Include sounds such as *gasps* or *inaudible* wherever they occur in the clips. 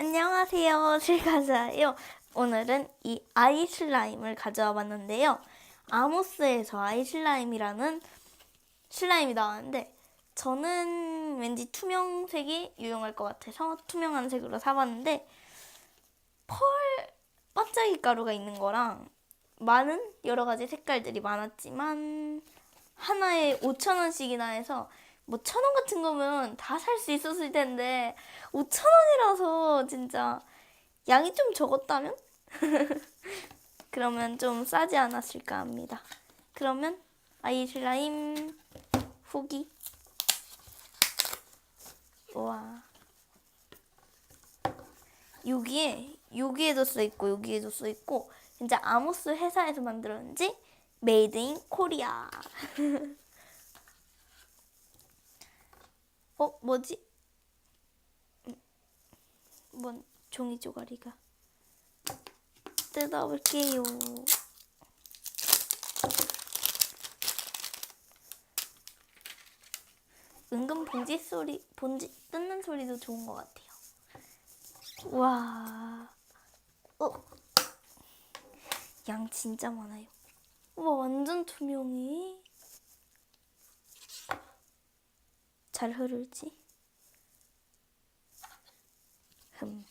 안녕하세요. *laughs* 실가자예요. 오늘은 이 아이 슬라임을 가져와 봤는데요. 아모스에서 아이 슬라임이라는 슬라임이 나왔는데 저는 왠지 투명색이 유용할 것 같아서 투명한 색으로 사봤는데 펄 반짝이 가루가 있는 거랑 많은 여러 가지 색깔들이 많았지만 하나에 5천 원씩이나 해서 뭐 천 원 같은 거면 다 살 수 있었을 텐데 5천 원이라서 진짜 양이 좀 적었다면? *laughs* 그러면 좀 싸지 않았을까 합니다. 그러면 아이 슬라임 후기. 와. 여기에 여기에도 써 있고 여기에도 써 있고 진짜 아모스 회사에서 만들었는지 메이드 인 코리아 어 뭐지? 음, 뭔 종이 조가리가 뜯어볼게요. 은근 봉지 소리, 봉지 뜯는 소리도 좋은 것 같아요. 와, 어, 양 진짜 많아요. 와, 완전 투명해. 잘 흐를지. 흠.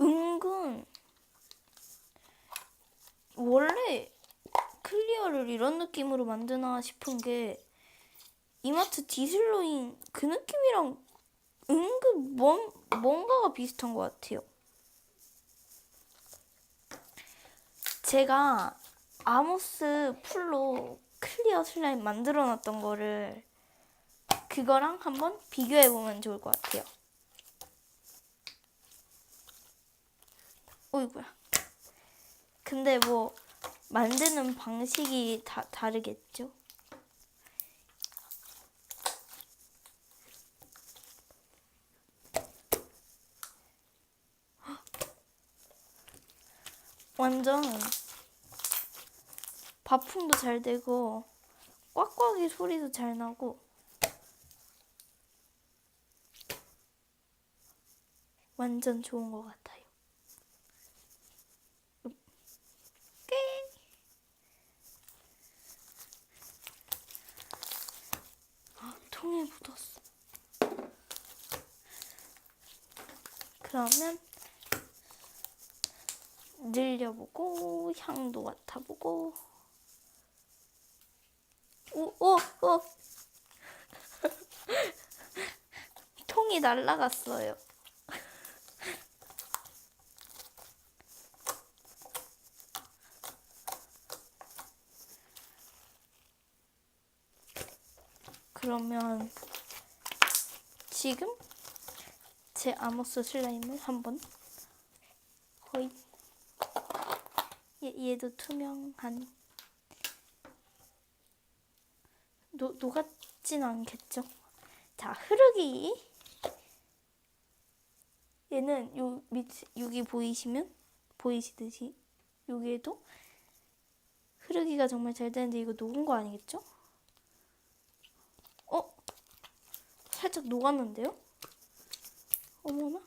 은근 원래 클리어를 이런 느낌으로 만드나 싶은 게 이마트 디슬로인 그 느낌이랑 은근 뭔, 뭔가가 비슷한 것 같아요. 제가 아모스 풀로 클리어 슬라임 만들어 놨던 거를 그거랑 한번 비교해 보면 좋을 것 같아요. 어이구야. 근데 뭐 만드는 방식이 다 다르겠죠? *gasps* 완전 바풍도 잘 되고 꽉꽉이 소리도 잘 나고 완전 좋은 것 같아요. 끝. 아, 통에 묻었어. 그러면 늘려보고 향도 맡아보고 오, 오, 오. *laughs* 통이 날라갔어요. 그러면 지금 제 아모스 슬라임을 한번 거의 얘, 얘도 투명한 노, 녹았진 않겠죠? 자, 흐르기. 얘는 요 밑, 여기 보이시면, 보이시듯이, 여기에도 흐르기가 정말 잘 되는데 이거 녹은 거 아니겠죠? 어? 살짝 녹았는데요? 어머나?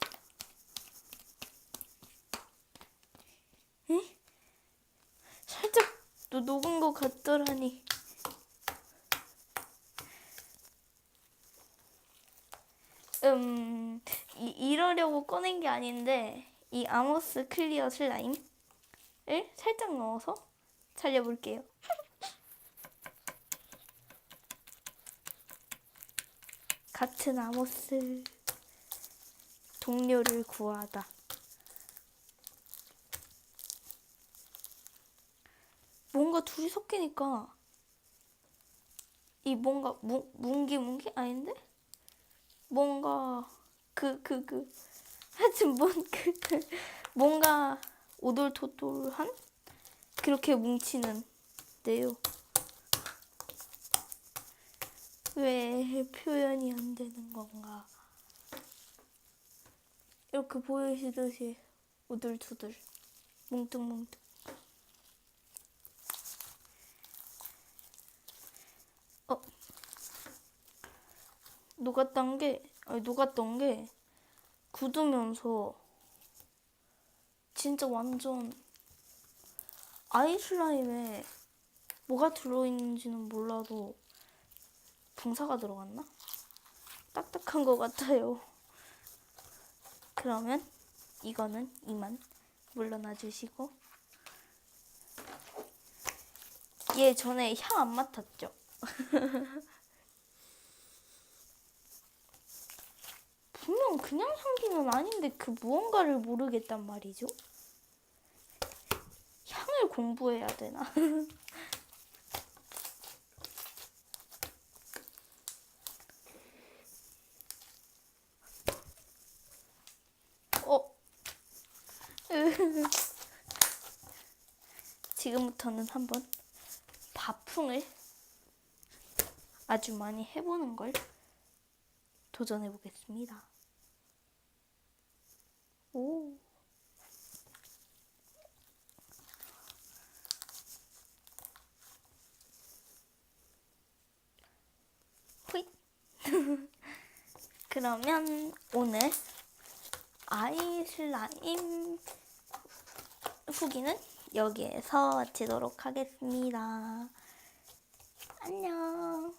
에? 살짝 노, 녹은 것 같더라니. 이, 이러려고 꺼낸 게 아닌데, 이 아모스 클리어 슬라임을 살짝 넣어서 살려볼게요. *laughs* 같은 아모스 동료를 구하다. 뭔가 둘이 섞이니까 이 뭔가 무, 뭉기 뭉기 아닌데? 뭔가 그 그 그. 하여튼 뭔 그 그, 뭔가 오돌토돌한? 그렇게 뭉치는데요. 왜 표현이 안 되는 건가? 이렇게 보이시듯이 오돌토돌. 뭉뚱뭉뚱. 어. 녹았던 게 녹았던 게 굳으면서 진짜 완전 아이슬라임에 뭐가 들어있는지는 몰라도 붕사가 들어갔나? 딱딱한 것 같아요. 그러면 이거는 이만 물러나 주시고 얘 전에 향 안 맡았죠? *laughs* 분명 그냥 향기는 아닌데 그 무언가를 모르겠단 말이죠. 향을 공부해야 되나? *laughs* 어? *laughs* 지금부터는 한번 바풍을 아주 많이 해보는 걸 도전해 보겠습니다. 그러면 오늘 아이슬라임 후기는 여기에서 마치도록 하겠습니다. 안녕.